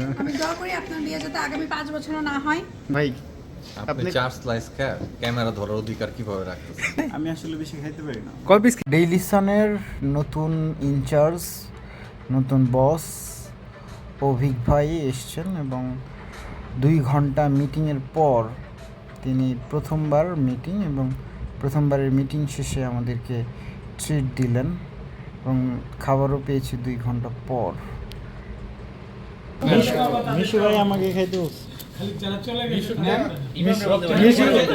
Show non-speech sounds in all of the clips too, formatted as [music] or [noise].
না। আমি দোয়া করি আপনার বিয়ে যাতে আগামী পাঁচ বছরও না হয়। ভাই আপনি চার স্লাইস খায় ক্যামেরা ধরার অধিকার কীভাবে রাখতেছেন? আমি আসলে বেশি খাইতে পারি না। কয় পিস ডেইলি সানের নতুন ইনচার্জ নতুন বস অভিক ভাই এসছেন এবং দুই ঘণ্টা মিটিংয়ের পর তিনি প্রথমবার মিটিং এবং প্রথমবারের মিটিং শেষে আমাদেরকে ট্রিট দিলেন এবং খাবারও পেয়েছি দুই ঘণ্টা পর। মিশু ভাই আমাকে খাইতে বলছে।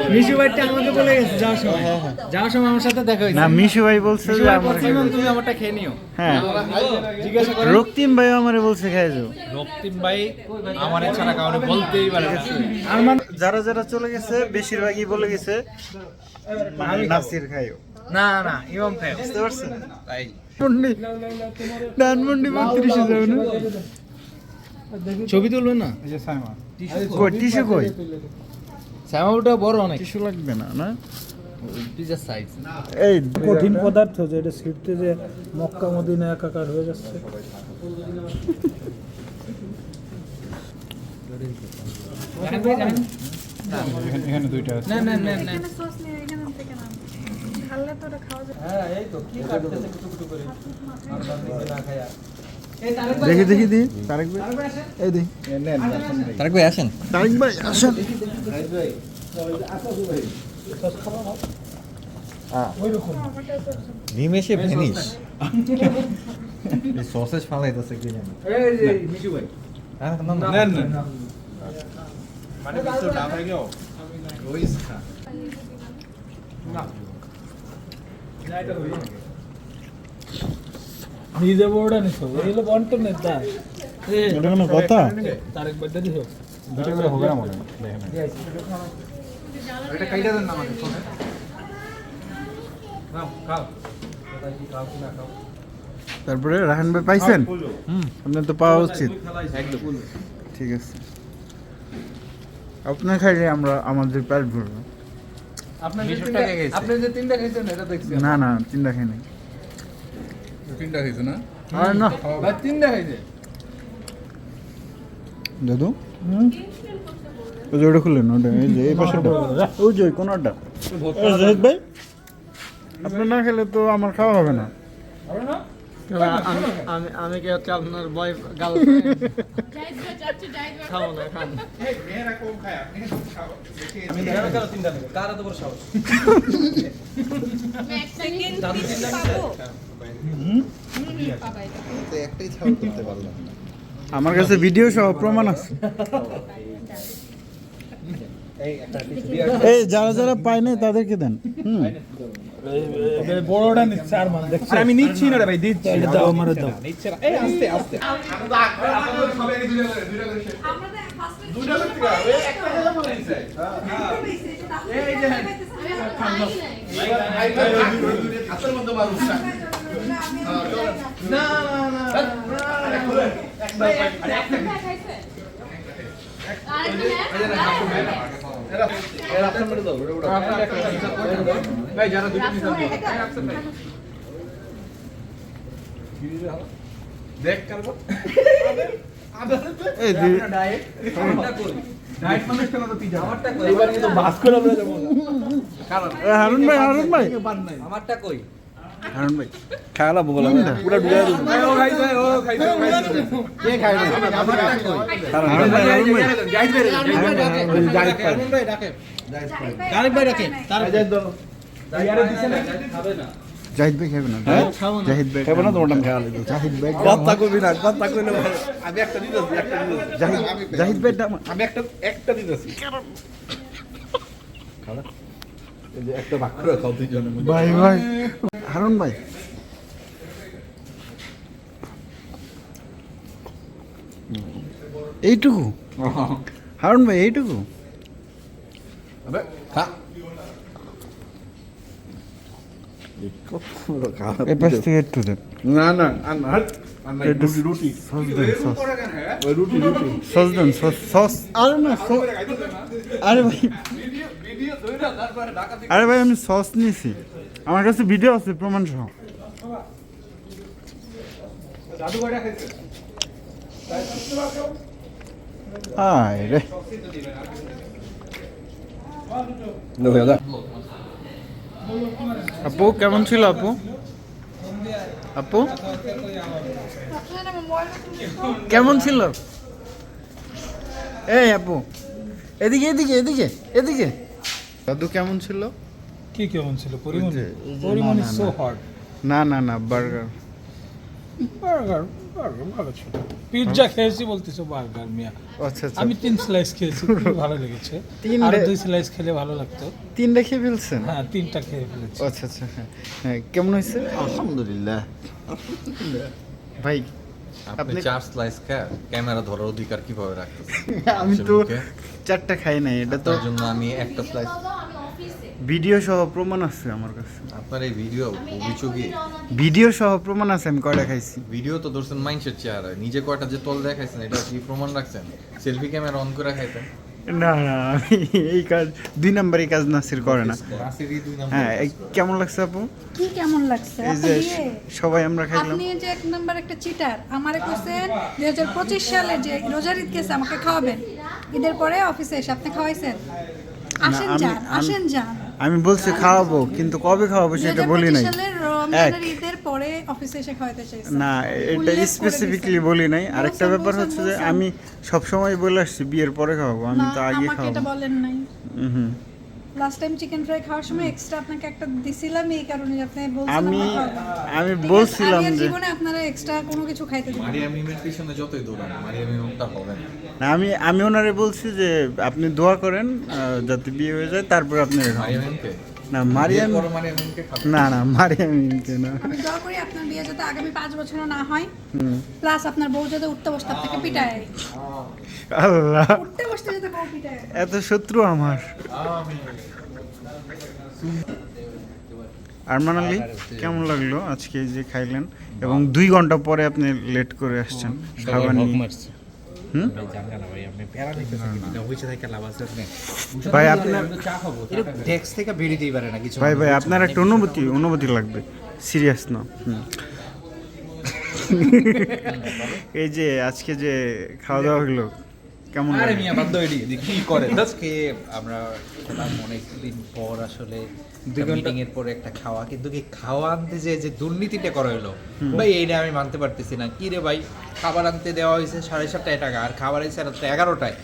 মিশু ভাইটা আমাকে বলে গেছে যাওয়ার সময়। যাওয়ার সময় আমার সাথে দেখা হয়েছে। না মিশু ভাই বলছে আমার বলছে, "ইমাম, তুমি আমারটা খেয়ে নিও। হ্যাঁ। রক্তিম ভাই আমারে বলছে খাই যাও। রক্তিম ভাই আমার ছাড়া কাউকে বলতেই পারে। আর মানে যারা যারা চলে গেছে বেশিরভাগই বলে গেছে নাসির খাইও। না না ইমাম খায় বুঝতে পারছেন? তাই। বত্রিশে না? ছবি তুলবে না? কই? টিস্যু কই? শ্যামাউটা বড় অনেক। টিস্যু লাগবে না না? পিজার সাইজ এই কঠিন পদার্থ যে এটা ছিটতে যে মক্কা মদিনা একাকার হয়ে যাচ্ছে। না না না না। এখানে সস নিয়ে এখানে থেকে নাম ঢাললে তো ওটা খাওয়া যাবে দেখি দেখি দি তারেক ভাই। এই দি তারেক ভাই আসেন। তারেক ভাই আসেন। নিমেষে ভেনিস। এই সসেজ ফালাইতেছে কি জানি। হ্যাঁ, না। নিজে বড়টা নিছো? এই হলো নেতা এটা কোনো কথা? তারেক বাড্ডা দিছো? এটা কাইটা দেন না আমাকে ফোনে নাও খাও। তারপরে রাহান ভাই পাইছেন? আপনার তো পাওয়া উচিত। ঠিক আছে। আপনার খাইলে আমরা আমাদের পেট ভরবো আপনি যে মিশুটা তিনটা গেছে? আপনি যে তিনটা খাইছেন এটা দেখছি না না চিন্তা খাই নাই। তিনটা খাইছো না? আর না। ভাই তিনটা খাইছে। দাদু? ওই যে ওটা খুললেন ওটা এই যে এই পাশেটা ওই যে কোনটা জাহিদ ভাই। আপনি না খেলে তো আমার খাওয়া হবে না। আমি আমি কি হচ্ছে আপনার বয় গাল খাব না খান তিনটা আমার কাছে ভিডিও সহ প্রমাণ আছে। এই যারা যারা পায় নাই তাদেরকে দেন। হুম। বড়টা নিচ্ছে আর মান দেখছ আমি নিচ্ছি না রে ভাই দিচ্ছি। এটা দাও আমারে দাও। নিচ্ছে না। এই আস্তে আস্তে। একটা জায়গা দিছে এই যে ভাই যারা আমারটা এবার হারুন ভাই হারুন ভাই আমারটা কই হারুন ভাই খাওয়ালা বলা পুরো ডুবে দিবো ও খাইছে ও খাইছে ও কে খাইছে আমারটা কই হারুন ভাই হারুন ভাই গাইড বেরে গাইড ভাই ডাকে আরেক ভাই রাখে তার ইয়ারে দিছে না খাবে না জাহিদ ভাই খাবে না জাহিদ ভাই খাব না তোমার নাম খাওয়ালে জাহিদ ভাই কথা কবি না কথা কইলে আমি একটা দিতেছি একটা দিতেছি জাহিদ জাহিদ ভাই আমি একটা একটা দিতেছি এই যে একটা ভাগ করে খাও দুইজনের মধ্যে ভাই ভাই হারুন ভাই। এইটুকু? হারুন ভাই এইটুকু? থেকে একটু দেন না না রুটি সস দেন সস। সস না ভাই। আরে ভাই আমি সস নিয়েছি আমার কাছে ভিডিও আছে প্রমাণ সহ। রে। আপু কেমন ছিল আপু? আপু? কেমন ছিল? এই আপু এদিকে এদিকে এদিকে এদিকে। দাদু কেমন ছিল? কি কেমন ছিল? পরিমণি সো না। হার্ড না না। না বার্গার বার্গার বার্গার ভালো ছিল। পিৎজা খেয়েছি বলতেছো বার্গার মিয়া। আচ্ছা আচ্ছা। আমি তিন স্লাইস খেয়েছি ভালো লেগেছে। তিন আর দুই স্লাইস খেলে ভালো লাগতো। তিন রেখে ফেলছেন? হ্যাঁ তিনটা খেয়ে ফেলেছি। আচ্ছা আচ্ছা হ্যাঁ। হ্যাঁ কেমন হয়েছে? আলহামদুলিল্লাহ। ভাই আপনি চার স্লাইস খায় ক্যামেরা ধরার অধিকার কীভাবে রাখতেছেন? আমি তো? চারটা খাই নাই এটা তো জন্য আমি একটা স্লাইস ভিডিও সহ প্রমাণ আছে আমার কাছে। আপনার এই ভিডিও অভিযোগে ভিডিও সহ প্রমাণ আছে আমি কয়টা খাইছি? ভিডিও তো ধরছেন মাইন্ডসেট চেহারা নিজে কয়টা যে তল দেখাইছেন এটা কি প্রমাণ রাখছেন? সেলফি ক্যামেরা অন করে খাইতেন না না আমি এই কাজ দুই নাম্বার এই কাজ নাসির করে না। নাসিরই দুই নাম্বার হ্যাঁ এই কেমন লাগছে আপু? কি কেমন লাগছে? এই যে সবাই আমরা খাইলাম। আপনি যে এক নম্বর একটা চিটার আমারে কইছেন দুই হাজার পঁচিশ সালে যে রোজার ঈদ গেছে আমাকে খাওয়াবেন। ঈদের পরে অফিসে এসে আপনি খাওয়াইছেন। আসেন যান আসেন যান। আমি বলছি খাওয়াবো কিন্তু কবে খাওয়াবো সেটা বলি নাই। 2025 সালের রমজানের ঈদের পরে অফিসে এসে খাওয়াতে চাইছেন না এটা স্পেসিফিকলি বলি নাই। আরেকটা একটা ব্যাপার হচ্ছে যে আমি সবসময় বলে আসছি বিয়ের পরে খাওয়াবো আমি তো আগে খাওয়াবো। বলেন নাই। হুম। লাস্ট টাইম চিকেন ফ্রাই খাওয়ার সময় এক্সট্রা আপনাকে একটা দিছিলাম এই কারণে আপনি আমি আমি বলছিলাম যে জীবনে আপনারা এক্সট্রা কোনো কিছু খাইতে দিবেন না। মারিয়া মিমের পিছনে যতই দৌড়ান মারিয়া মিমটা হবে না। না, আমি আমি ওনারে বলছি যে আপনি দোয়া করেন আহ, যাতে বিয়ে হয়ে যায় তারপর আপনি মারিয়া মিমকে না মারিয়াম না না মারিয়াম ইনকে না। আমি দোয়া করি আপনার বিয়ে যাতে আগামী পাঁচ বছরও না হয়। হুম। প্লাস আপনার বউ যাতে উঠতে বসতে থেকে পিটায়। আল্লাহ। উঠতে বসতে যাতে বউ পিটায়। এত শত্রু আমার। আরমান আলী কেমন লাগল আজকে যে খাইলেন? এবং দুই ঘণ্টা পরে আপনি লেট করে আসছেন। খাবার নিয়ে? ভাই আপনার ডেস্ক থেকে বেরিয়ে পারে না কিছু ভাই ভাই আপনার একটা অনুভূতি অনুভূতি লাগবে। সিরিয়াস না। [laughs] এই যে আজকে যে খাওয়া দাওয়া হলো কেমন আরে? মিয়া বাধ্য কি করে? আজকে আমরা খেলাম অনেকদিন পর আসলে মিটিং এর পরে একটা খাওয়া কিন্তু কি খাওয়া আনতে যে যে দুর্নীতিটা করা হলো ভাই এইটা আমি মানতে পারতেছি না। কি রে ভাই খাবার আনতে দেওয়া হয়েছে সাড়ে সাতটায় টাকা আর খাবার এসে রাত্রে এগারোটায়।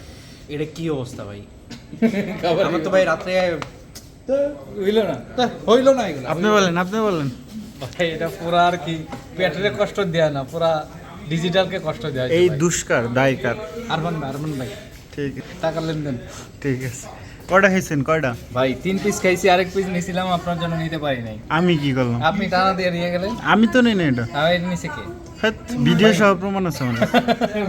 এটা কি অবস্থা ভাই? [laughs] আমার তো ভাই রাত্রে হইল না? হইল না এগুলো। আপনি বলেন আপনি বলেন। ভাই এটা পুরা আর কি পেটের কষ্ট দেয়া না পুরা ডিজিটালকে কষ্ট দেয়া এই দুষ্কার দায়কার। আরমান আরমান ভাই। ঠিক। টাকা লেনদেন। ঠিক আছে। কয়টা খাইছেন? কয়টা? ভাই তিন পিস খাইছি আরেক পিস নিছিলাম আপনার জন্য নিতে পারি নাই। আমি কি করলাম? আপনি টানা দিয়ে নিয়ে গেলেন? আমি তো নেই না এটা। আর এটা নিচে কে? ভিডিও সহ প্রমাণ আছে আমার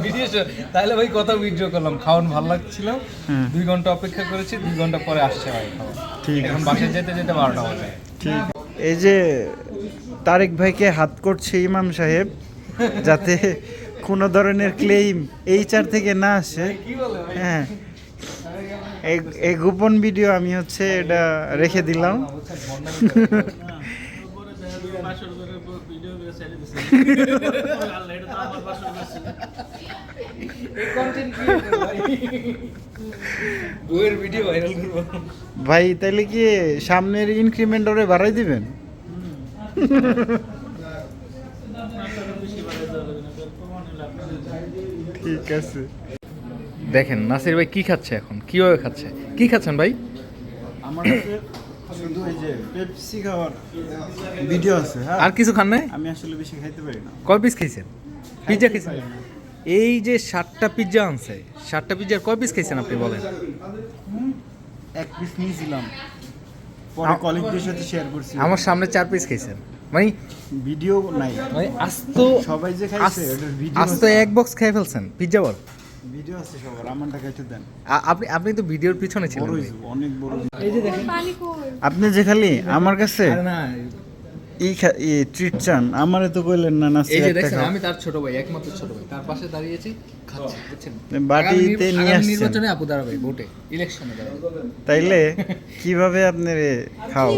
ভিডিও [laughs] সহ। তাহলে ভাই কত ভিডিও করলাম। খাওয়ান ভালো লাগছিল। হ্যাঁ। দুই ঘণ্টা অপেক্ষা করেছি দুই ঘণ্টা পরে আসছে ভাই খাওয়া। ঠিক এখন বাসায় যেতে যেতে বারোটা বাজে। ঠিক। এই যে তারেক ভাইকে হাত করছে ইমাম সাহেব যাতে কোনো ধরনের ক্লেইম এই চার থেকে না আসে। হ্যাঁ। এই- গোপন ভিডিও আমি হচ্ছে এটা রেখে দিলাম। ভাই তাহলে কি সামনের ইনক্রিমেন্ট ওরে বাড়াই দিবেন? ঠিক আছে। দেখেন নাসির ভাই কি খাচ্ছে এখন? কীভাবে খাচ্ছে? কি খাচ্ছেন ভাই? আমার কাছে শুধু এই যে পেপসি খাওয়ার ভিডিও আছে হ্যাঁ। আর কিছু খান নাই? আমি আসলে বেশি খাইতে পারি না। কয় পিস খাইছেন? পিৎজা খাইছেন? এই যে ষাটটা পিজ্জা আনছে ষাটটা পিজ্জার কয় পিস খাইছেন আপনি বলেন? এক পিস নিয়েছিলাম। পরে কলিগদের সাথে শেয়ার করছি। আমার সামনে চার পিস খাইছেন। মানে ভিডিও নাই। মানে আস্ত সবাই যে খাইছে ভিডিও আস্ত এক বক্স খেয়ে ফেলছেন পিৎজা বল। ভিডিও আছে সবার আমারটা খাইতে দেন। আপনি আপনি তো ভিডিওর পিছনে ছিলেন অনেক বড় এই যে দেখেন। আপনি যে খালি আমার কাছে না এই ট্রিট চান আমারে তো কইলেন না নাসি এই যে খাও। আমি তার ছোট ভাই একমাত্র ছোট ভাই। তার পাশে দাঁড়িয়েছি খাচ্ছি বুঝছেন? বাটিতে নিয়ে আসছেন। নির্বাচনে আপু দাঁড়াবে ভোটে ইলেকশনে দাঁড়াবে। তাইলে কীভাবে আপনি রে খাও?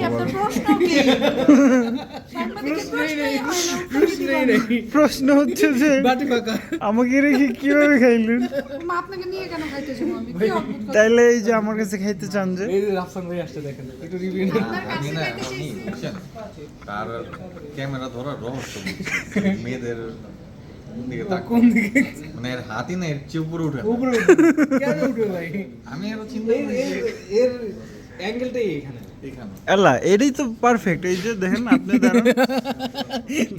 প্রশ্ন না, না। হচ্ছে যে আমাকে রেখে কীভাবে খাইলেন? আপনাকে নিয়ে কেন খাইতে যাব আমি কি অদ্ভুত কথা। তাইলে এই যে আমার কাছে খাইতে চান যে? এই যে রাফসান ভাই আসছে দেখেন একটু রিভিউ আমি না আমি তার ক্যামেরা ধরার রহস্য মেয়েদের কোন দিকে তাকায়। কোন দিকে? মানে এর হাতই না এর চেয়ে উপরে উঠে উপরে কেন উঠবে ভাই? আমি চিন্তা এর অ্যাঙ্গেলটাই এখানে। এখানে এটাই তো পারফেক্ট এই যে দেখেন আপনি [laughs]